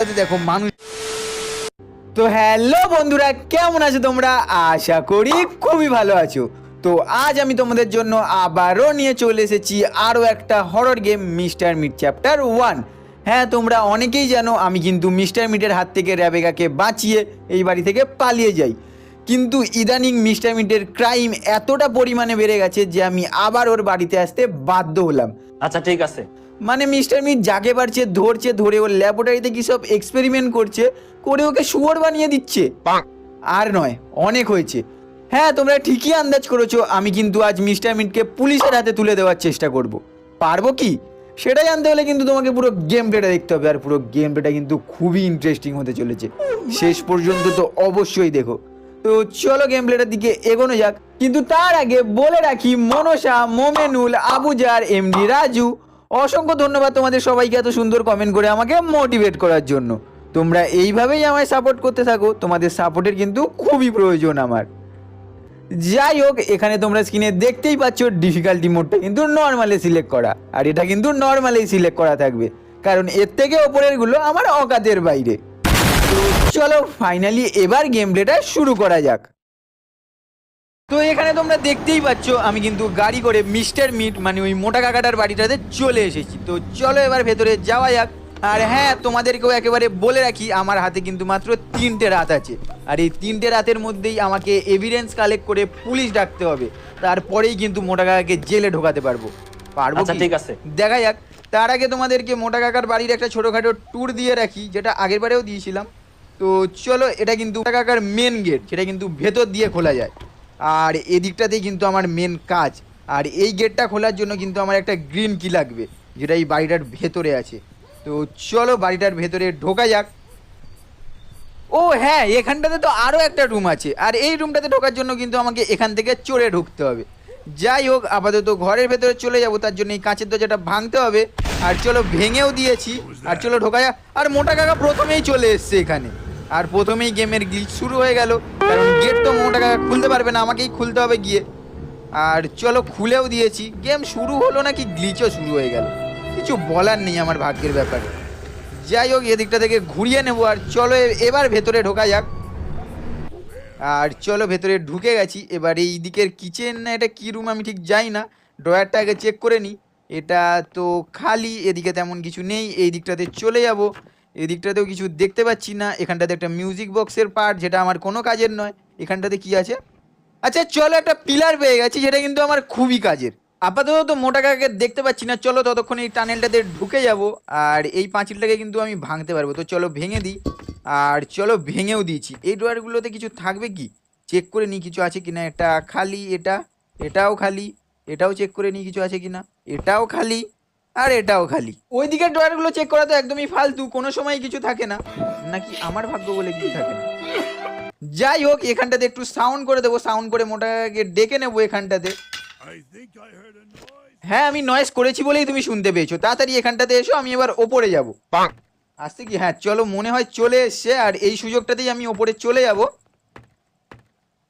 দেখো মানুষ তো হ্যালো বন্ধুরা, কেমন আছো তোমরা? আশা করি খুবই ভালো আছো। তো আজ আমি তোমাদের জন্য আবারও নিয়ে চলে এসেছি আরও একটা horror game mister meat chapter one. হ্যাঁ তোমরা অনেকেই জানো, আমি কিন্তু মিস্টার মিটের হাত থেকে র্যাবেকাকে বাঁচিয়ে এই বাড়ি থেকে পালিয়ে যাই। কিন্তু ইদানিং মিস্টার মিটের ক্রাইম এতটা পরিমাণে বেড়ে গেছে যে আমি আবার ওর বাড়িতে আসতে বাধ্য হলাম। আচ্ছা ঠিক আছে। মানে মিস্টার মিট যাকে পারছে ধরছে ধরে ওর ল্যাবরেটরিতে কি সব এক্সপেরিমেন্ট করছে করে ওকে শুয়োর বানিয়ে দিচ্ছে। আর নয় অনেক হয়েছে। হ্যাঁ তোমরা ঠিকই আন্দাজ করেছ আমি কিন্তু আজ মিস্টার মিটকে পুলিশের হাতে তুলে দেওয়ার চেষ্টা করব। পারব কি? সেটা জানতে হলে কিন্তু তোমাকে পুরো গেম প্লেটা দেখতে হবে আর পুরো গেম প্লেটা কিন্তু খুবই ইন্টারেস্টিং হতে চলেছে। শেষ পর্যন্ত তো অবশ্যই দেখো। তো চলো গেম প্লেটার দিকে এগোনো যাক। কিন্তু তার আগে বলে রাখি মনসা মোমেনুল আবুজার এমডি রাজু অসংখ্য ধন্যবাদ তোমাদের সবাইকে এত সুন্দর কমেন্ট করে আমাকে মোটিভেট করার জন্য। তোমরা এইভাবেই আমায় সাপোর্ট করতে থাকো, তোমাদের সাপোর্টের কিন্তু খুবই প্রয়োজন আমার। যাই হোক, এখানে তোমরা স্ক্রিনে দেখতেই পাচ্ছ ডিফিকাল্টি মোডটা কিন্তু নর্মালে সিলেক্ট করা। আর এটা কিন্তু নর্মালেই সিলেক্ট করা থাকবে। কারণ এর থেকে ওপরেরগুলো আমার অকাতের বাইরে। চলো ফাইনালি এবার গেম প্লেটা শুরু করা যাক। তো এখানে তোমরা দেখতেই পাচ্ছ আমি কিন্তু গাড়ি করে মিস্টার মিট মানে ওই মোটা কাকাটার বাড়িটাতে চলে এসেছি। তো চলো এবার ভেতরে যাওয়া যাক। আর হ্যাঁ তোমাদেরকেও একেবারে বলে রাখি আমার হাতে কিন্তু মাত্র তিনটে রাত আছে। আর এই তিনটে রাতের মধ্যেই আমাকে এভিডেন্স কালেক্ট করে পুলিশ ডাকতে হবে। তারপরেই কিন্তু মোটা কাকাকে জেলে ঢোকাতে পারব। পারব আচ্ছা ঠিক আছে। দেখা যাক। তার আগে তোমাদেরকে মোটা কাকার বাড়ির একটা ছোটোখাটো ট্যুর দিয়ে রাখি যেটা আগের বারেও দিয়েছিলাম। তো চলো এটা কিন্তু মোটা কাকার মেন গেট সেটা কিন্তু ভেতর দিয়ে খোলা যায়। আর এদিকটাতেই কিন্তু আমার মেন কাজ। আর এই গেটটা খোলার জন্য কিন্তু আমার একটা গ্রিন কি লাগবে, যেটা এই বাড়িটার ভেতরে আছে। তো চলো বাড়িটার ভেতরে ঢোকা যাক। ও হ্যাঁ এখানটাতে তো আরও একটা রুম আছে। আর এই রুমটাতে ঢোকার জন্য কিন্তু আমাকে এখান থেকে চড়ে ঢুকতে হবে। যাই হোক, আপাতত ঘরের ভেতরে চলে যাব, তার জন্য এই কাঁচের দরজাটা ভাঙতে হবে। আর চলো ভেঙেও দিয়েছি। আর চলো ঢোকা যাক। আর মোটা কাকা প্রথমেই চলে এসছে এখানে। আর প্রথমেই গেমের গ্লিচ শুরু হয়ে গেল। কারণ গেট তো মোটা কাকা খুলতে পারবে না, আমাকেই খুলতে হবে গিয়ে। আর চলো খুলেও দিয়েছি। গেম শুরু হলো নাকি গ্লিচও শুরু হয়ে গেল। কিছু বলার নেই আমার ভাগ্যের ব্যাপারে। যাই হোক, এদিকটা থেকে ঘুরিয়ে নেব। আর চলো এবার ভেতরে ঢোকা যাক। আর চলো ভেতরে ঢুকে গেছি। এবার এই দিকের কিচেন না এটা কী রুম আমি ঠিক যাই না। ড্রয়ারটা আগে চেক করে নিই এটা তো খালি, এদিকে তেমন কিছু নেই। এই দিকটাতে চলে যাব। এই দিকটাতেও কিছু দেখতে পাচ্ছি না, এখানটাতে একটা মিউজিক বক্সের পার্ট যেটা আমার কোনো কাজের নয়। এখানটাতে কি আছে? আচ্ছা চলো একটা পিলার পেয়ে গেছি, যেটা কিন্তু আমার খুবই কাজের। আপাতত তো মোটা কাকাকে দেখতে পাচ্ছি না, চলো ততক্ষণ এই টানেলটাতে ঢুকে যাব, আর এই পাঁচিলটাকে কিন্তু আমি ভাঙতে পারব। তো চলো ভেঙে দিই, আর চলো ভেঙেও দিয়েছি। এই ড্রয়ারগুলোতে কিছু থাকবে কি? চেক করে নিই কিছু আছে কিনা। এটা খালি, এটা, এটাও খালি, এটাও চেক করে নিই কিছু আছে কিনা। এটাও খালি আর এটাও খালি। ওই দিকের ড্রয়ারগুলো চেক করা তো একদমই ফালতু কোনো সময় কিছু থাকে না। নাকি আমার ভাগ্য বলে কিছু থাকে না? যাই হোক এখানটাতে একটু সাউন্ড করে দেবো সাউন্ড করে মোটাকে ডেকে নেব এখানটাতে. হ্যাঁ আমি নয়েস করেছি বলেই তুমি শুনতে পেয়েছ। তাড়াতাড়ি এখানটাতে এসো আমি এবার ওপরে যাব। আসতে কি? হ্যাঁ চলো মনে হয় চলে এসছে আর এই সুযোগটাতেই আমি ওপরে চলে যাব।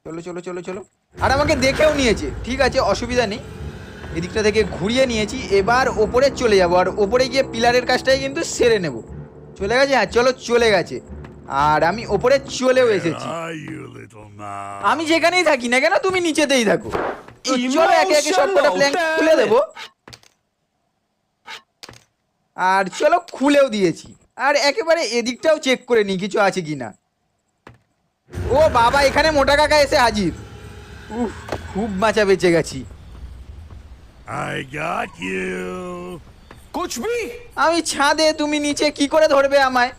চলো চলো চলো চলো। আর আমাকে দেখেও নিয়েছে। ঠিক আছে অসুবিধা নেই। এদিকটা থেকে ঘুরিয়ে নিয়েছি এবার ওপরে চলে যাব। আর ওপরে গিয়ে পিলারের কাজটাই কিন্তু সেরে নেব। চলে গেছে? হ্যাঁ চলো চলে গেছে। আর আমি ওপরে চলেও এসেছি. আমি যেখানেই থাকি না কেন তুমি নিচেতেই থাকো। চলো একে একে সব কটা প্ল্যাঙ্ক খুলে দেবো। আর চলো খুলেও দিয়েছি। আর একেবারে এদিকটাও চেক করে নি কিছু আছে কিনা ও বাবা এখানে মোটা কাকা এসে হাজির। উফ খুব বাঁচা বেঁচে গেছি। I got you. কুছ ভি আমি ছাদে তুমি নিচে কি করে ধরবে আমায়?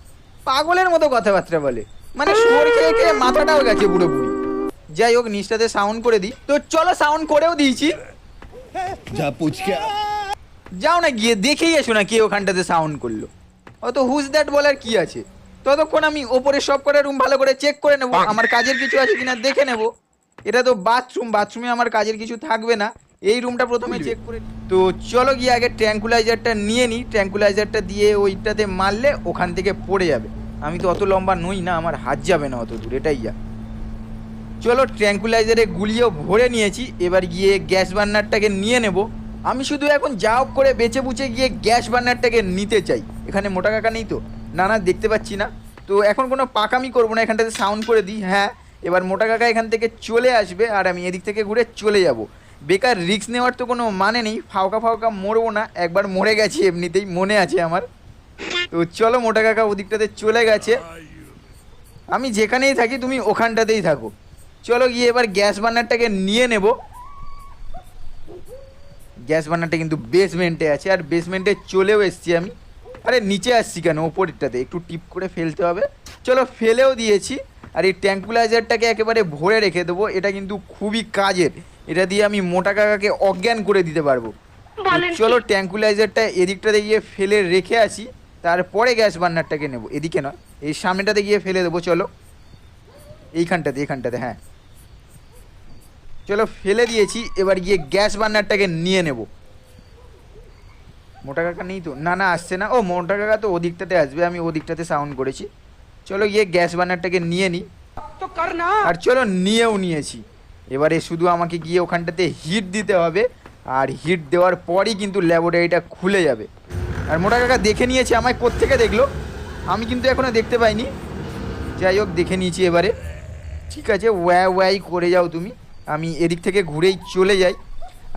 পাগলের মতো কথাবার্তা বলে। মানে শুয়োর খেয়ে খেয়ে মাথাটাও গেছে পুরোপুরি যাই হোক নিচটাতে সাউন্ড করে দিই। তো চলো সাউন্ড করেও দিয়েছি। যা পুচকে। যাও না গিয়ে দেখেই এসো না কে ওখানটাতে সাউন্ড করল। অত হুজ দ্যাট বলার কি আছে? ততক্ষণ আমি ওপরে সব কটা রুম ভালো করে চেক করে নেব। আমার কাজের কিছু আছে কিনা দেখে নেব। এটা তো বাথরুম বাথরুমে আমার কাজের কিছু থাকবে না। এই রুমটা প্রথমে চেক করে তো চলো গিয়ে আগে ট্র্যাঙ্কুলাইজারটা নিয়ে নিই ট্র্যাঙ্কুলাইজারটা দিয়ে ওইটাতে মারলে ওখান থেকে পড়ে যাবে। আমি তো অত লম্বা নই না আমার হাত যাবে না অত দূর এটাই যা। চলো ট্র্যাঙ্কুলাইজারে গুলিয়েও ভরে নিয়েছি। এবার গিয়ে গ্যাস বার্নারটাকে নিয়ে নেব। আমি শুধু এখন যা হোক করে বেঁচে বুচে গিয়ে গ্যাস বার্নারটাকে নিতে চাই। এখানে মোটা কাকা নেই তো? না না দেখতে পাচ্ছি না। তো এখন কোনো পাকামি করব না এখানটাতে সাউন্ড করে দিই। হ্যাঁ এবার মোটা কাকা এখান থেকে চলে আসবে আর আমি এদিক থেকে ঘুরে চলে যাব। বেকার রিস্ক নেওয়ার তো কোনো মানে নেই, ফাউকা ফাউকা মরবো না, একবার মরে গেছি এমনিতেই, মনে আছে আমার। তো চলো মোটা কাকা ওদিকটাতে চলে গেছে। আমি যেখানেই থাকি, তুমি ওখানটাতেই থাকো। চলো গিয়ে এবার গ্যাস বার্নারটাকে নিয়ে নেব। গ্যাস বার্নারটা কিন্তু বেসমেন্টে আছে, আর বেসমেন্টে চলেও এসছি আমি। আরে নিচে আসছি কেন? ওপরেরটাতে, একটু টিপ করে ফেলতে হবে। চলো ফেলেও দিয়েছি, আর এই ট্যাঙ্কুলাইজারটাকে একেবারে ভরে রেখে দেবো। এটা কিন্তু খুবই কাজের। এটা দিয়ে আমি মোটা কাকাকে অজ্ঞান করে দিতে পারব। চলো ট্যাঙ্কুলাইজারটা এদিকটাতে গিয়ে ফেলে রেখে আসি তারপরে গ্যাস বার্নারটাকে নেব। এদিকে নয় এই সামনেটাতে গিয়ে ফেলে দেবো চলো। এইখানটাতে এইখানটাতে হ্যাঁ। চলো ফেলে দিয়েছি এবার গিয়ে গ্যাস বার্নারটাকে নিয়ে নেব। মোটা কাকা নেই তো? না না আসছে না। ও মোটা কাকা তো ওদিকটাতে আসবে আমি ওদিকটাতে সাউন্ড করেছি। চলো গিয়ে গ্যাস বার্নারটাকে নিয়ে নিই আর চলো নিয়েও নিয়েছি। এবারে শুধু আমাকে গিয়ে ওখানটাতে হিট দিতে হবে, আর হিট দেওয়ার পরই কিন্তু ল্যাবরেটরিটা খুলে যাবে। আর মোটা কাকা দেখে নিয়েছে আমায় কোত্থেকে দেখল? আমি কিন্তু এখনও দেখতে পাইনি। যাই হোক, দেখে নিয়েছি এবারে। ঠিক আছে ওয়া ওয়াই করে যাও তুমি। আমি এদিক থেকে ঘুরেই চলে যাই।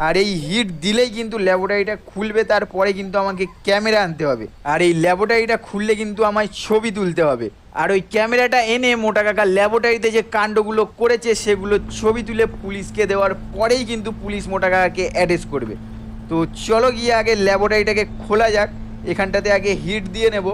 আর এই হিট দিলেই কিন্তু ল্যাবরেটরিটা খুলবে, তারপরে কিন্তু আমাকে ক্যামেরা আনতে হবে। আর এই ল্যাবরেটরিটা খুললে কিন্তু আমায় ছবি তুলতে হবে। আর ওই ক্যামেরাটা এনে মোটা কাকা ল্যাবরেটরিতে যে কাণ্ডগুলো করেছে, সেগুলো ছবি তুলে পুলিশকে দেওয়ার পরেই কিন্তু পুলিশ মোটা কাকাকে অ্যারেস্ট করবে। তো চলো গিয়ে আগে ল্যাবরেটরিটাকে খোলা যাক, এখানটাতে আগে হিট দিয়ে নেব।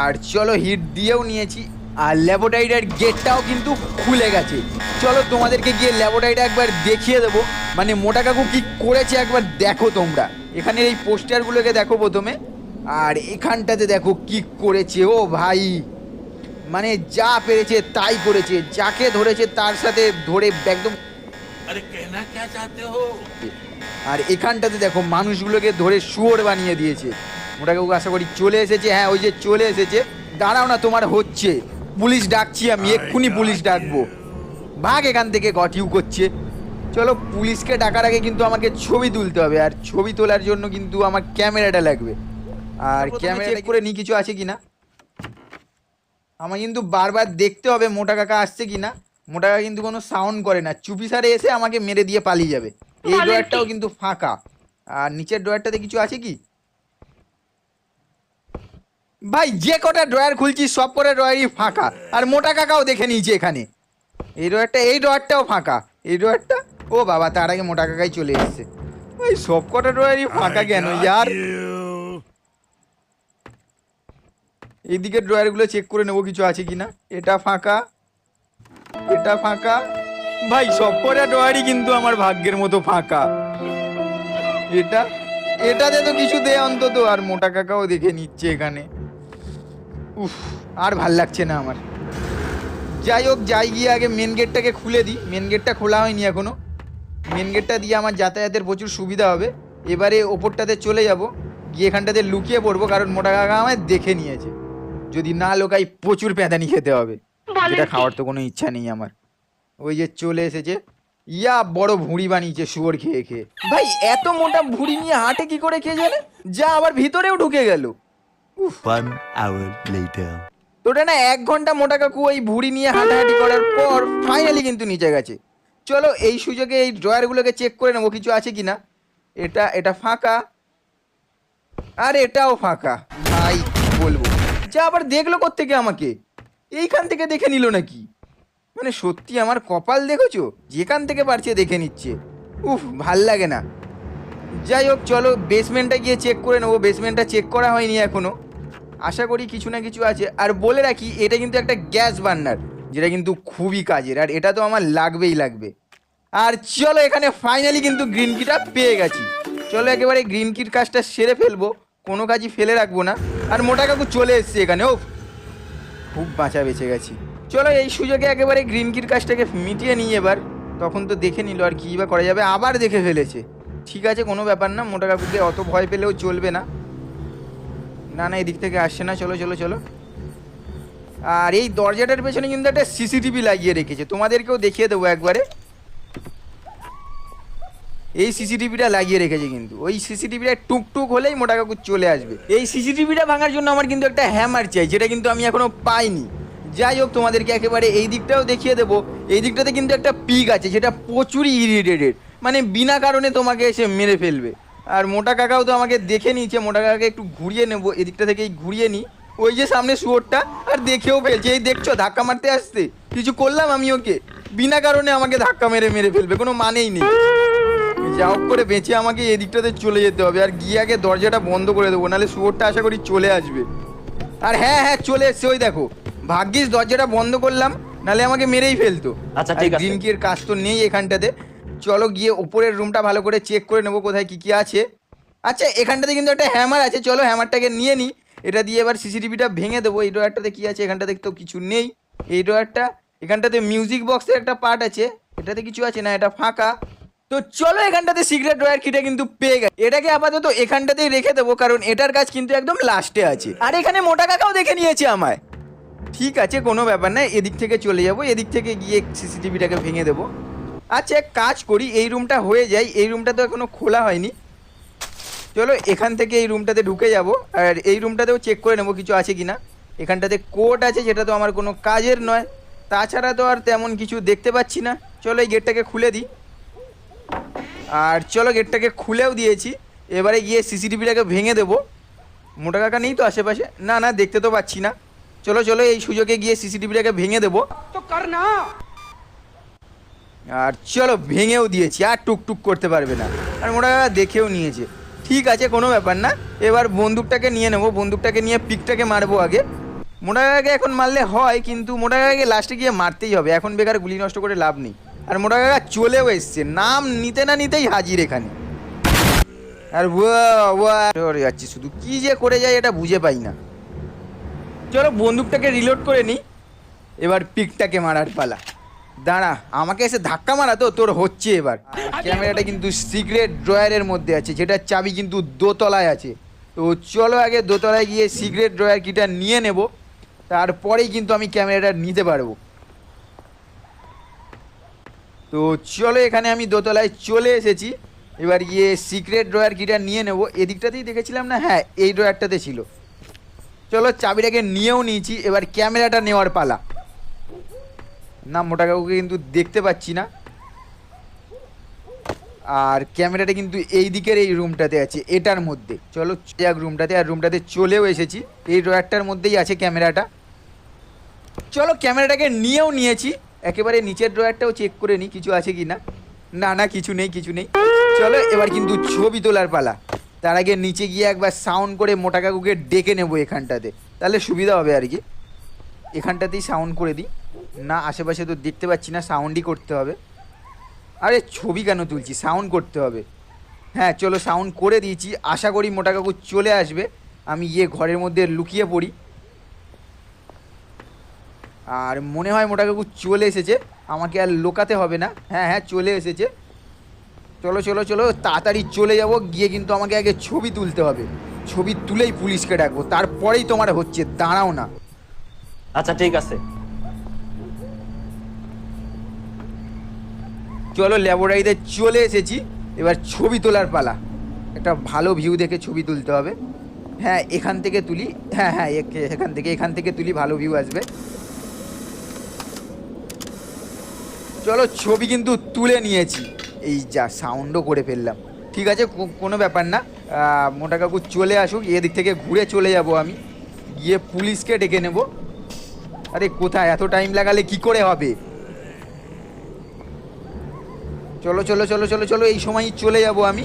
আর চলো হিট দিয়েও নিয়েছি। আর ল্যাবোটারিটার গেটটাও কিন্তু খুলে গেছে। চলো তোমাদেরকে গিয়ে ল্যাবোটারিটা একবার দেখিয়ে দেবো। মানে মোটা কাকু কী করেছে একবার দেখো তোমরা। এখানের এই পোস্টারগুলোকে দেখো প্রথমে। আর এখানটাতে দেখো কি করেছে ও ভাই। মানে যা পেরেছে তাই করেছে। যাকে ধরেছে তার সাথে ধরে একদম আর এখানটাতে দেখো মানুষগুলোকে ধরে শুয়োর বানিয়ে দিয়েছে। মোটা কাকু আশা করি চলে এসেছে। হ্যাঁ ওই যে চলে এসেছে। দাঁড়াও না তোমার হচ্ছে। পুলিশ ডাকছি আমি এক্ষুনি পুলিশ ডাকবো। ভাগ এখান থেকে গটিউ করছে। চলো পুলিশকে ডাকার আগে কিন্তু আমাকে ছবি তুলতে হবে আর ছবি তোলার জন্য কিন্তু আমার ক্যামেরাটা লাগবে। আর ক্যামেরা চেক করে নি কিছু আছে কি না আমার কিন্তু বারবার দেখতে হবে মোটা কাকা আসছে কি না মোটা কাকা কিন্তু কোনো সাউন্ড করে না। চুপি সারে এসে আমাকে মেরে দিয়ে পালিয়ে যাবে। এই ড্রয়ারটাও কিন্তু ফাঁকা। আর নিচের ড্রয়ারটাতে কিছু আছে কি? ভাই যে কটা ড্রয়ার খুলছি সব কটা ড্রয়ারই ফাঁকা। আর মোটা কাকাও দেখে নিয়েছি এখানে। এই ড্রয়ারটা এই ড্রয়ারটাও ফাঁকা। এই ড্রয়ারটা ও বাবা তার আগে মোটা কাকাই চলে এসছে। ভাই সব কটা ড্রয়ারই ফাঁকা কেন ইয়ার? you. এইদিকের ড্রয়ারগুলো চেক করে নেব কিছু আছে কি না এটা ফাঁকা এটা ফাঁকা। ভাই সব কটা ড্রয়ারই কিন্তু আমার ভাগ্যের মতো ফাঁকা। এটা এটাতে তো কিছু দেয় অন্তত আর মোটা কাকাও দেখে নিচ্ছে এখানে। উফ আর ভালো লাগছে না আমার। যাই হোক যাই গিয়ে আগে মেন গেটটাকে খুলে দিই। মেন গেটটা খোলা হয়নি এখনও। মেন গেটটা দিয়ে আমার যাতায়াতের প্রচুর সুবিধা হবে। এবারে ওপরটাতে চলে যাব। গিয়ে এখানটাতে লুকিয়ে পড়ব কারণ মোটা কাকা আমায় দেখে নিয়েছে। যদি না লোকাই প্রচুর প্যাদানি খেতে হবে। যেটা খাওয়ার তো কোনো ইচ্ছা নেই আমার। ওই যে চলে এসেছে। ইয়া বড় ভুঁড়ি বানিয়েছে শুয়োর খেয়ে খেয়ে। ভাই এত মোটা ভুঁড়ি নিয়ে হাঁটে কি করে খেয়ে জানে? যা আবার ভিতরেও ঢুকে গেল। One hour later. তোটা না এক ঘণ্টা মোটা কাকু ওই ভুঁড়ি নিয়ে হাঁটাহাঁটি করার পর ফাইনালি কিন্তু নিচে গেছে। চলো এই সুযোগে এই ড্রয়ারগুলোকে চেক করে নেব, কিছু আছে কি না এটা এটা ফাঁকা। আর এটাও ফাঁকা। ভাই বলব? যা আবার দেখল কোত্থেকে আমাকে? এইখান থেকে দেখে নিল নাকি? মানে সত্যি আমার কপাল দেখেছ? যেখান থেকে পারছে দেখে নিচ্ছে। উফ, ভালো লাগে না। যাই হোক, চলো বেসমেন্টটা গিয়ে চেক করে নেব। বেসমেন্টটা চেক করা হয়নি এখনও। আশা করি কিছু না কিছু আছে। আর বলে রাখি, এটা কিন্তু একটা গ্যাস বার্নার, যেটা কিন্তু খুবই কাজের, আর এটা তো আমার লাগবেই লাগবে। আর চলো এখানে ফাইনালি কিন্তু গ্রিন কিটা পেয়ে গেছি। চলো একেবারে গ্রিন কিট কাজটা সেরে ফেলব, কোনো কাজই ফেলে রাখব না। আর মোটা কাকু চলে এসছে এখানে ও খুব বাঁচা বেঁচে গেছি। চলো এই সুযোগে একেবারে গ্রিন কিট কাজটাকে মিটিয়ে নিই এবার, তখন তো দেখে নিল আর কী বা করা যাবে, আবার দেখে ফেলেছে। ঠিক আছে, কোনো ব্যাপার না, মোটা কাকুকে অত ভয় পেলেও চলবে না। না না, এদিক থেকে আসছে না, চলো চলো চলো। আর এই দরজাটার পেছনে কিন্তু একটা সিসিটিভি লাগিয়ে রেখেছে। তোমাদেরকেও দেখিয়ে দেবো একবারে। এই সিসিটিভিটা লাগিয়ে রেখেছে কিন্তু। ওই সিসিটিভিটা টুকটুক হলেই মোটা কাকু চলে আসবে। এই সিসিটিভিটা ভাঙার জন্য আমার কিন্তু একটা হ্যামার চাই, যেটা কিন্তু আমি এখনও পাইনি। যাই হোক, তোমাদেরকে একেবারে এই দিকটাও দেখিয়ে দেবো। এই দিকটাতে কিন্তু একটা পিক আছে, যেটা প্রচুরই ইরিটেটেড মানে বিনা কারণে তোমাকে এসে মেরে ফেলবে। আর মোটা কাকাও তো আমাকে দেখে নিয়েছে মোটা কাকাকে একটু ঘুরিয়ে নেব এদিকটা থেকেই ঘুরিয়ে নিই। ওই যে সামনে শুয়োরটা আর দেখেও ফেলছে এই দেখছ ধাক্কা মারতে আসতে কিছু করলাম আমি ওকে বিনা কারণে আমাকে ধাক্কা মেরে মেরে ফেলবে কোনো মানেই নেই। যা হোক করে বেঁচে আমাকে এদিকটাতে চলে যেতে হবে আর গিয়ে আগে দরজাটা বন্ধ করে দেবো নাহলে শুয়োরটা আশা করি চলে আসবে। আর হ্যাঁ হ্যাঁ চলে এসছে ওই দেখো ভাগ্যিস দরজাটা বন্ধ করলাম নাহলে আমাকে মেরেই ফেলতো। আচ্ছা, ঠিক আছে। গ্রিন কির কাজ তো নেই এখানটাতে চলো গিয়ে ওপরের রুমটা ভালো করে চেক করে নেব কোথায় কি কি আছে। আচ্ছা এখানটাতে কিন্তু একটা হ্যামার আছে, চলো হ্যামারটাকে নিয়ে নিই এটা দিয়ে এবার সিসিটিভিটা ভেঙে দেবো। এই ড্রয়ারটাতে কি আছে এখানটাতে তো কিছু নেই। এই ড্রয়ারটা, এখানটাতে মিউজিক বক্সের একটা পার্ট আছে। এটাতে কিছু আছে না, এটা ফাঁকা। তো চলো এখানটাতে সিক্রেট ড্রয়ার কিটা কিন্তু পেয়ে গেছে। এটাকে আপাতত এখানটাতেই রেখে দেবো, কারণ এটার কাজ কিন্তু একদম লাস্টে আছে। আর এখানে মোটা কাকাও দেখে নিয়েছে আমায়। ঠিক আছে, কোনো ব্যাপার না, এদিক থেকে চলে যাব। এদিক থেকে গিয়ে সিসিটিভিটাকে ভেঙে দেবো। আচ্ছা এক কাজ করি, এই রুমটা হয়ে যায় এই রুমটা তো এখনও খোলা হয়নি। চলো, এখান থেকে এই রুমটাতে ঢুকে যাব, আর এই রুমটাতেও চেক করে নেব কিছু আছে কি না এখানটাতে কোড আছে যেটা তো আমার কোনো কাজের নয়। তাছাড়া তো আর তেমন কিছু দেখতে পাচ্ছি না। চলো, এই গেটটাকে খুলে দিই। আর চলো গেটটাকে খুলেও দিয়েছি। এবারে গিয়ে সিসিটিভিটাকে ভেঙে দেবো। মোটা কাকা নেই তো আশেপাশে? না না, দেখতে তো পাচ্ছি না। চলো চলো, এই সুযোগে গিয়ে সিসিটিভিটাকে ভেঙে দেবো। আর চলো ভেঙেও দিয়েছি, আর টুকটুক করতে পারবে না। আর মোটা দেখেও নিয়েছে। ঠিক আছে, কোনো ব্যাপার না। এবার বন্দুকটাকে নিয়ে নেব, বন্দুকটাকে নিয়ে পিকটাকে মারবো আগে। মোটা কাকাকে এখন মারলে হয়, কিন্তু মোটা কাকাকে লাস্টে গিয়ে মারতেই হবে। এখন বেকার গুলি নষ্ট করে লাভ নেই। আর মোটা কাকা চলেও এসছে। নাম নিতে না নিতেই হাজির এখানে। আর যাচ্ছি শুধু। কি যে করে যায় এটা বুঝে পাই না। চলো বন্দুকটাকে রিলোড করে নিই। এবার পিকটাকে মারার পালা। দাঁড়া আমাকে এসে ধাক্কা মারা তো তোর হচ্ছে এবার। ক্যামেরাটা কিন্তু সিক্রেট ড্রয়ারের মধ্যে আছে যেটার চাবি কিন্তু দোতলায় আছে। তো চলো আগে দোতলায় গিয়ে সিক্রেট ড্রয়ার কিটা নিয়ে নেব তারপরেই কিন্তু আমি ক্যামেরাটা নিতে পারব। তো চলো এখানে আমি দোতলায় চলে এসেছি। এবার গিয়ে সিক্রেট ড্রয়ার কিটা নিয়ে নেব। এদিকটাতেই দেখেছিলাম না? হ্যাঁ এই ড্রয়ারটাতে ছিল। চলো চাবিটাকে নিয়েও নিয়েছি এবার ক্যামেরাটা নেওয়ার পালা। না, মোটা কাকুকে কিন্তু দেখতে পাচ্ছি না। আর ক্যামেরাটা কিন্তু এই দিকের এই রুমটাতে আছে, এটার মধ্যে। চলো যাক রুমটাতে, আর রুমটাতে চলেও এসেছি। এই ড্রয়ারটার মধ্যেই আছে ক্যামেরাটা। চলো ক্যামেরাটাকে নিয়েও নিয়েছি। একেবারে নিচের ড্রয়ারটাও চেক করে নিই কিছু আছে কি না। না না, কিছু নেই কিছু নেই। চলো এবার কিন্তু ছবি তোলার পালা। তার আগে নিচে গিয়ে একবার সাউন্ড করে মোটা কাকুকে ডেকে নেব এখানটাতে। তাহলে সুবিধা হবে আর কি। এখানটাতেই সাউন্ড করে দিই। না, আশেপাশে তো দেখতে পাচ্ছি না সাউন্ডই করতে হবে। আরে, ছবি কেন তুলছি? সাউন্ড করতে হবে। হ্যাঁ চলো সাউন্ড করে দিয়েছি। আশা করি মোটা কাকু চলে আসবে। আমি গিয়ে ঘরের মধ্যে লুকিয়ে পড়ি। আর মনে হয় মোটা কাকু চলে এসেছে। আমাকে আর লোকাতে হবে না। হ্যাঁ হ্যাঁ চলে এসেছে। চলো চলো চলো, তাড়াতাড়ি চলে যাব। গিয়ে কিন্তু আমাকে আগে ছবি তুলতে হবে। ছবি তুলেই পুলিশকে ডাকবো। তারপরেই তোমার হচ্ছে, দাঁড়াও না। আচ্ছা ঠিক আছে। চলো ল্যাবরেটরিতে চলে এসেছি। এবার ছবি তোলার পালা। একটা ভালো ভিউ দেখে ছবি তুলতে হবে। হ্যাঁ এখান থেকে তুলি। হ্যাঁ হ্যাঁ এখ- এখান থেকে এখান থেকে তুলি, ভালো ভিউ আসবে। চলো ছবি কিন্তু তুলে নিয়েছি। এই যা সাউন্ডও করে ফেললাম। ঠিক আছে কোনো ব্যাপার না। মোটা কাকু চলে আসুক, এদিক থেকে ঘুরে চলে যাব আমি। গিয়ে পুলিশকে ডেকে নেব। আরে, কোথায়? এত টাইম লাগালে কি করে হবে? চলো চলো চলো চলো চলো, এই সময়ই চলে যাব আমি।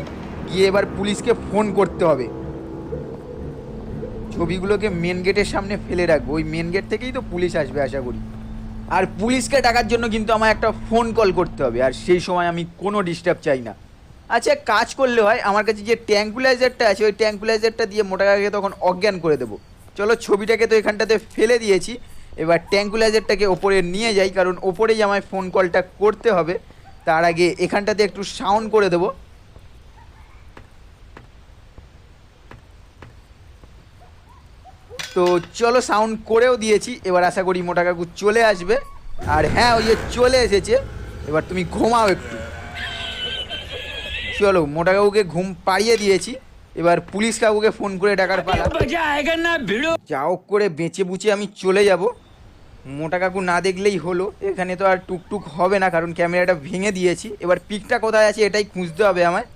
গিয়ে এবার পুলিশকে ফোন করতে হবে। ছবিগুলোকে মেন গেটের সামনে ফেলে রাখব। ওই মেন গেট থেকেই তো পুলিশ আসবে, আশা করি। আর পুলিশকে ডাকার জন্য কিন্তু আমার একটা ফোন কল করতে হবে, আর সেই সময় আমি কোনো ডিস্টার্ব চাই না। আচ্ছা কাজ করলে হয়, আমার কাছে যে ট্যাঙ্কুলাইজারটা আছে, ওই ট্যাঙ্কুলাইজারটা দিয়ে মোটাকাকে তখন অজ্ঞান করে দেবো। চলো, ছবিটাকে তো এখানটাতে ফেলে দিয়েছি। এবার ট্যাঙ্কুলাইজারটাকে ওপরে নিয়ে যাই, কারণ ওপরেই আমায় ফোন কলটা করতে হবে। তার আগে এখানটাতে একটু সাউন্ড করে দেবো। তো চলো সাউন্ড করেও দিয়েছি এবার আশা করি মোটা কাকু চলে আসবে। আর হ্যাঁ ওই যে চলে এসেছে এবার তুমি ঘুমাও একটু। চলো মোটা কাকুকে ঘুম পাড়িয়ে দিয়েছি এবার পুলিশ কাকুকে ফোন করে ডাকার পালা। যা হোক করে বেঁচে বুচে আমি চলে যাব। মোটা কাকু না দেখলেই হলো। এখানে তো আর টুকটুক হবে না, কারণ ক্যামেরাটা ভেঙে দিয়েছি। এবার পিকটা কোথায় আছে এটাই খুঁজতে হবে আমায়।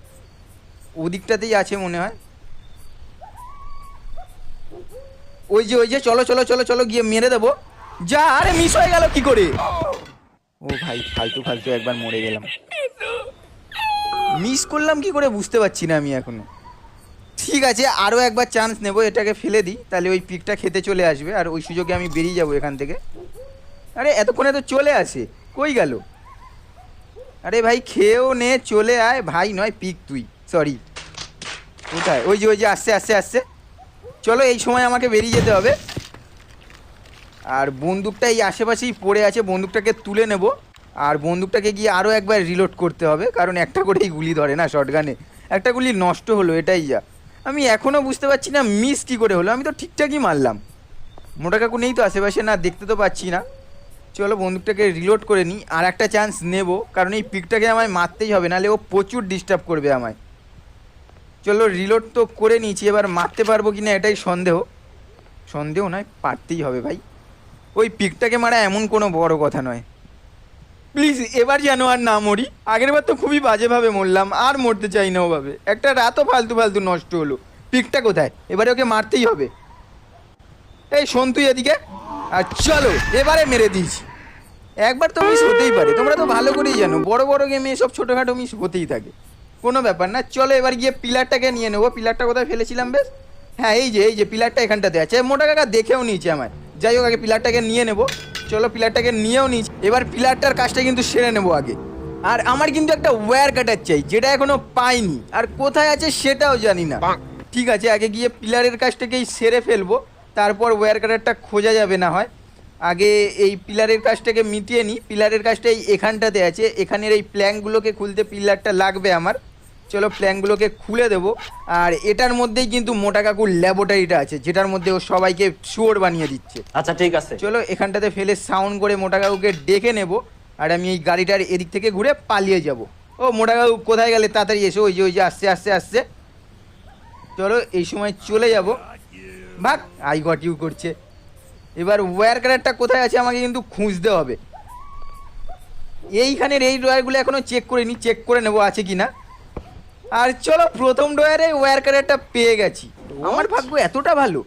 ওদিকটাতেই আছে মনে হয়। ওই যে ওই যে, চলো চলো চলো চলো, গিয়ে মেরে দেবো। যা, আরে মিস হয়ে গেল কি করে? ও ভাই, ফালতু ফালতু, একবার মরে গেলাম। মিস করলাম কি করে বুঝতে পারছি না আমি এখনও। ঠিক আছে আরও একবার চান্স নেব, এটাকে ফেলে দিই। তাহলে ওই পিকটা খেতে চলে আসবে, আর ওই সুযোগে আমি বেরিয়ে যাব এখান থেকে। আরে, এতক্ষণে তো চলে আসে, কই গেল? আরে ভাই, খেয়েও নে, চলে আয়। ভাই নয় পিক তুই সরি কোথায়? ওই যে ওই যে, আসছে আসছে আসছে। চলো, এই সময় আমাকে বেরিয়ে যেতে হবে। আর বন্দুকটা এই আশেপাশেই পড়ে আছে, বন্দুকটাকে তুলে নেব। আর বন্দুকটাকে গিয়ে আরও একবার রিলোড করতে হবে, কারণ একটা করেই গুলি ধরে না শর্টগানে একটা গুলি নষ্ট হলো, এটাই যা। আমি এখনও বুঝতে পারছি না মিস কী করে হলো। আমি তো ঠিকঠাকই মারলাম। মোটা কাকু নেই তো আশেপাশে, না দেখতে তো পাচ্ছি না। চলো বন্দুকটাকে রিলোড করে নিই, আর একটা চান্স নেব, কারণ এই পিকটাকে আমায় মারতেই হবে, নাহলে ও প্রচুর ডিস্টার্ব করবে আমায়। চলো রিলোড তো করে নিয়েছি, এবার মারতে পারব কি না এটাই সন্দেহ। সন্দেহ নয়, পারতেই হবে ভাই। ওই পিকটাকে মারা এমন কোনো বড় কথা নয়। প্লিজ, এবার যেন আর না মরি। আগের বার তো খুবই বাজেভাবে মরলাম, আর মরতে চাই না ওভাবে একটা রাতও ফালতু ফালতু নষ্ট হলো। পিকটা কোথায়? এবারে ওকে মারতেই হবে। এই, শোন তুই এদিকে। আর চলো, এবারে মেরে দিয়েছি একবার তো মিস হতেই পারে। তোমরা তো ভালো করেই জানো, বড় বড় গেমে এসব ছোটোখাটো মিস হতেই থাকে। কোনো ব্যাপার না, চলো এবার গিয়ে পিলারটাকে নিয়ে নেব। পিলারটা কোথায় ফেলেছিলাম বেশ? হ্যাঁ এই যে এই যে পিলারটা এখানটাতে আছে। মোটা কাকা দেখেও নিয়েছে আমায়। যাই হোক আগে পিলারটাকে নিয়ে নেব। চলো পিলারটাকে নিয়েও নিয়েছি এবার পিলারটার কাজটা কিন্তু সেরে নেব আগে। আর আমার কিন্তু একটা ওয়্যার কাটার চাই যেটা এখনও পাইনি। আর কোথায় আছে সেটাও জানি না। ঠিক আছে আগে গিয়ে পিলারের কাজটাকেই সেরে ফেলব। তারপর ওয়্যার কাটারটা খোঁজা যাবে না হয়। আগে এই পিলারের কাজটাকে মিটিয়ে নিই। পিলারের কাজটা এই এখানটাতে আছে। এখানের এই প্ল্যাঙ্কগুলোকে খুলতে পিলারটা লাগবে আমার। চলো প্ল্যাঙ্কগুলোকে খুলে দেবো। আর এটার মধ্যেই কিন্তু মোটা কাকুর ল্যাবরেটরিটা আছে যেটার মধ্যে ও সবাইকে শুয়োর বানিয়ে দিচ্ছে। আচ্ছা ঠিক আছে। চলো এখানটাতে ফেলে সাউন্ড করে মোটা কাকুকে ডেকে নেব আর আমি এই গাড়িটার এদিক থেকে ঘুরে পালিয়ে যাব। ও মোটা কাকু কোথায় গেলে তাড়াতাড়ি এসো ওই যে ওই যে আসছে আসছে আসছে। চলো এই সময় চলে যাব। ভাগ আই গট ইউ করছে। এবার ওয়্যার কাটারটা কোথায় আছে আমাকে কিন্তু খুঁজতে হবে। এইখানের এই ড্রয়ারগুলো এখনও চেক করে নি চেক করে নেব আছে কি না আর চলো প্রথম ড্রয়ারে ওয়ার কাটারটা পেয়ে গেছি। আমার ভাগ্য এতটা ভালো।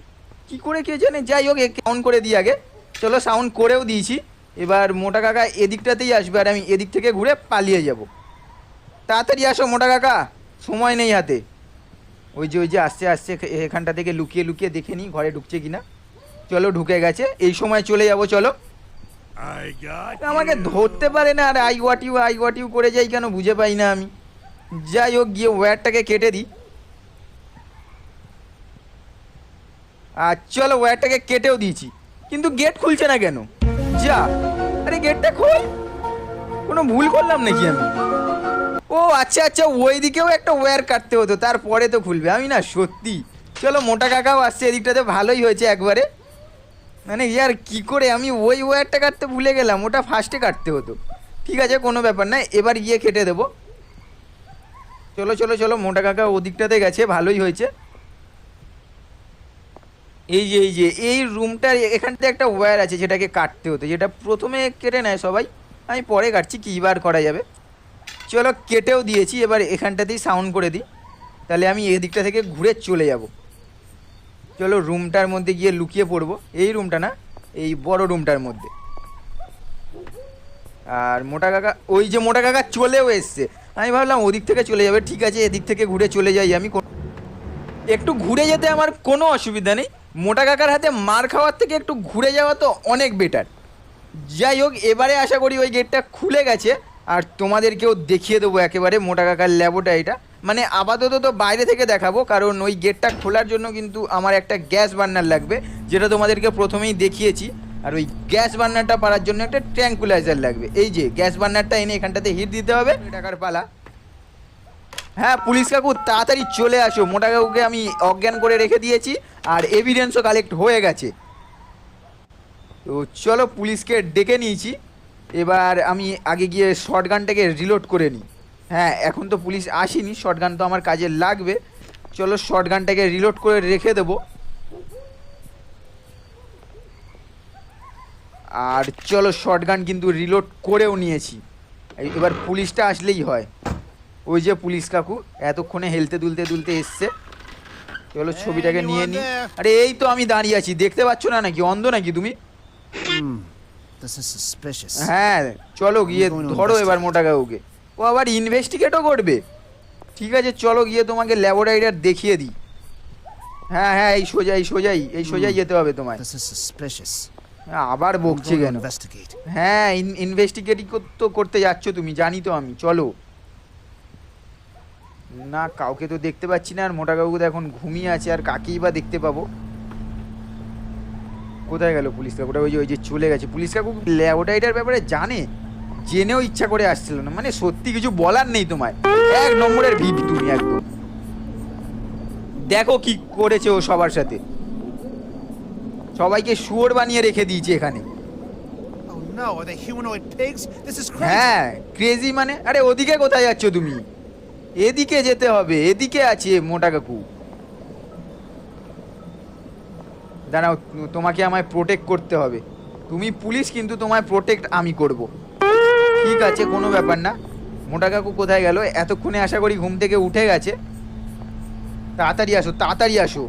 কি করে কে জানে? যাই হোক সাউন্ড করে দিই আগে। চলো সাউন্ড করেও দিয়েছি। এবার মোটা কাকা এদিকটাতেই আসবে আর আমি এদিক থেকে ঘুরে পালিয়ে যাব। তাড়াতাড়ি আসো মোটা কাকা সময় নেই হাতে। ওই যে ওই যে আসছে আসছে এখ- এখানটা থেকে লুকিয়ে লুকিয়ে দেখে নিই ঘরে ঢুকছে কিনা। চলো ঢুকে গেছে। এই সময় চলে যাব চলো। আমাকে ধরতে পারে না। আর I want you I want you করে যাই কেন? বুঝে পাই না আমি। যাই হোক, গিয়ে ওয়্যারটাকে কেটে দিই। আর চলো ওয়্যারটাকে কেটেও দিয়েছি। কিন্তু গেট খুলছে না কেন? যা। আরে গেটটা খোল। কোনো ভুল করলাম নাকি আমি? ও আচ্ছা আচ্ছা ওই দিকেও একটা ওয়্যার কাটতে হতো, তারপরে তো খুলবে। আমি না, সত্যি। চলো, মোটা কাকাও আসছে, এদিকটাতে ভালোই হয়েছে একবারে। মানে ইয়ার কি করে আমি ওই ওয়্যারটা কাটতে ভুলে গেলাম, ওটা ফার্স্টে কাটতে হতো। ঠিক আছে, কোনো ব্যাপার না, এবার গিয়ে কেটে দেবো। চলো চলো চলো, মোটা কাকা ওদিকটাতে গেছে, ভালোই হয়েছে। এই যে এই যে, এই রুমটার এখানটাতে একটা ওয়্যার আছে যেটাকে কাটতে হতো, যেটা প্রথমে কেটে নেয় সবাই। আমি পরে কাটছি, কী বার করা যাবে। চলো, কেটেও দিয়েছি, এবার এখানটাতেই সাউন্ড করে দিই। তাহলে আমি এদিকটা থেকে ঘুরে চলে যাব। চলো, রুমটার মধ্যে গিয়ে লুকিয়ে পড়ব। এই রুমটা না, এই বড় রুমটার মধ্যে। আর মোটা কাকা, ওই যে মোটা কাকা চলেও এসছে। আমি ভাবলাম ওদিক থেকে চলে যাবে। ঠিক আছে, এদিক থেকে ঘুরে চলে যাই আমি। একটু ঘুরে যেতে আমার কোনো অসুবিধা নেই। মোটা কাকার হাতে মার খাওয়ার থেকে একটু ঘুরে যাওয়া তো অনেক বেটার যাই হোক, এবারে আশা করি ওই গেটটা খুলে গেছে। আর তোমাদেরকেও দেখিয়ে দেবো একেবারে মোটা কাকার ল্যাবোটারিটা মানে আপাতত তো বাইরে থেকে দেখাবো, কারণ ওই গেটটা খোলার জন্য কিন্তু আমার একটা গ্যাস বার্নার লাগবে, যেটা তোমাদেরকে প্রথমেই দেখিয়েছি। আর ওই গ্যাস বার্নারটা পারার জন্য একটা ট্র্যাঙ্কুলাইজার লাগবে। এই যে গ্যাস বার্নারটা এনে এখানটাতে হিট দিতে হবে। টাকার পালা। হ্যাঁ পুলিশ কাকু তাড়াতাড়ি চলে আসো। মোটা কাকুকে আমি অজ্ঞান করে রেখে দিয়েছি আর এভিডেন্সও কালেক্ট হয়ে গেছে। তো চলো পুলিশকে ডেকে নিয়েছি। এবার আমি আগে গিয়ে শর্ট গানটাকে রিলোড করে নিই। হ্যাঁ এখন তো পুলিশ আসেনি শর্টগান তো আমার কাজে লাগবে। চলো শর্টগানটাকে রিলোড করে রেখে দেবো। আর চলো শর্টগান কিন্তু রিলোড করেও নিয়েছি। এবার পুলিশটা আসলেই হয়। ওই যে পুলিশ কাকু এতক্ষণে হেলতে দুলতে দুলতে এসছে। চলো ছবিটাকে নিয়ে নি। আরে এই তো আমি দাঁড়িয়ে আছি দেখতে পাচ্ছ না নাকি? অন্ধ নাকি তুমি? হ্যাঁ চলো গিয়ে ধরো এবার মোটা কাকুকে। ও আবার ইনভেস্টিগেটও করবে। ঠিক আছে চলো গিয়ে তোমাকে ল্যাবরেটরিটা দেখিয়ে দিই। হ্যাঁ হ্যাঁ এই সোজাই সোজাই এই সোজাই যেতে হবে তোমায়। আবার বকছে কেন. হ্যাঁ ইনভেস্টিগেটিং তো করতে যাচ্ছ তুমি জানি তো আমি চলো। না কাউকে তো দেখতে পাচ্ছি না আর মোটা কাকু তো এখন ঘুমিয়ে আছে আর কাকেই বা দেখতে পাবো? কোথায় গেল পুলিশ কাকুটা ওই যে ওই যে চলে গেছে। পুলিশ কাকু ল্যাবোটাইটার ব্যাপারে জানে? জেনেও ইচ্ছা করে আসছিল না। মানে সত্যি কিছু বলার নেই তোমায়। এক নম্বরের ভিপি তুমি একদম। দেখো কি করেছে ও সবার সাথে। সবাইকে শুয়োর বানিয়ে রেখে দিয়েছে এখানে। Oh. হ্যাঁ ক্রেজি মানে আরে ওদিকে কোথায় যাচ্ছ তুমি? এদিকে যেতে হবে এদিকে আছে মোটা কাকু। দাঁড়াও তোমাকে আমায় প্রোটেক্ট করতে হবে। তুমি পুলিশ কিন্তু তোমায় প্রোটেক্ট আমি করব। ঠিক আছে কোনো ব্যাপার না। মোটা কাকু কোথায় গেল? এতক্ষণে আশা করি ঘুম থেকে উঠে গেছে। তাড়াতাড়ি আসো তাড়াতাড়ি আসো।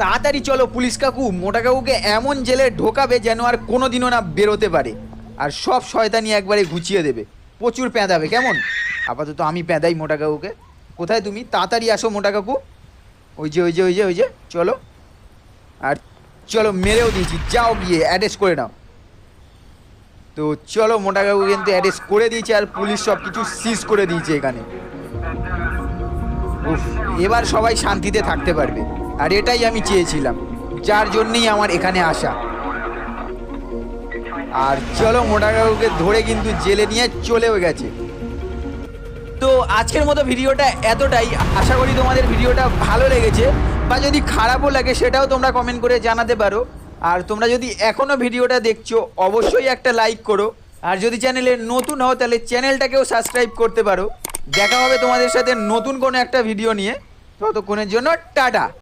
তাড়াতাড়ি চলো পুলিশ কাকু, মোটা কাকুকে এমন জেলে ঢোকাবে যেন আর কোনোদিনও না বেরোতে পারে। আর সব শয়তানি একবারে ঘুচিয়ে দেবে। প্রচুর প্যাঁদাবে কেমন? আপাতত আমি প্যাঁদাই মোটা কাকুকে। কোথায় তুমি? তাড়াতাড়ি আসো মোটা কাকু। ওই যে ওই যে ওই যে ওই যে, চলো। আর চলো মেরেও দিয়েছি, যাও গিয়ে অ্যাড্রেস করে নাও। তো চলো মোটা কাকু কিন্তু অ্যাড্রেস করে দিয়েছে আর পুলিশ সব কিছু সিজ করে দিয়েছে এখানে। এবার সবাই শান্তিতে থাকতে পারবে। আর এটাই আমি চেয়েছিলাম, যার জন্যই আমার এখানে আসা। আর চলো মোটা কাকুকে ধরে কিন্তু জেলে নিয়ে চলেও গেছে। তো আজকের মতো ভিডিওটা এতটাই। আশা করি তোমাদের ভিডিওটা ভালো লেগেছে, বা যদি খারাপও লাগে সেটাও তোমরা কমেন্ট করে জানাতে পারো। আর তোমরা যদি এখনও ভিডিওটা দেখছ, অবশ্যই একটা লাইক করো। আর যদি চ্যানেলে নতুন হও, তাহলে চ্যানেলটাকেও সাবস্ক্রাইব করতে পারো। দেখা হবে তোমাদের সাথে নতুন কোনো একটা ভিডিও নিয়ে। ততক্ষণের জন্য টাটা।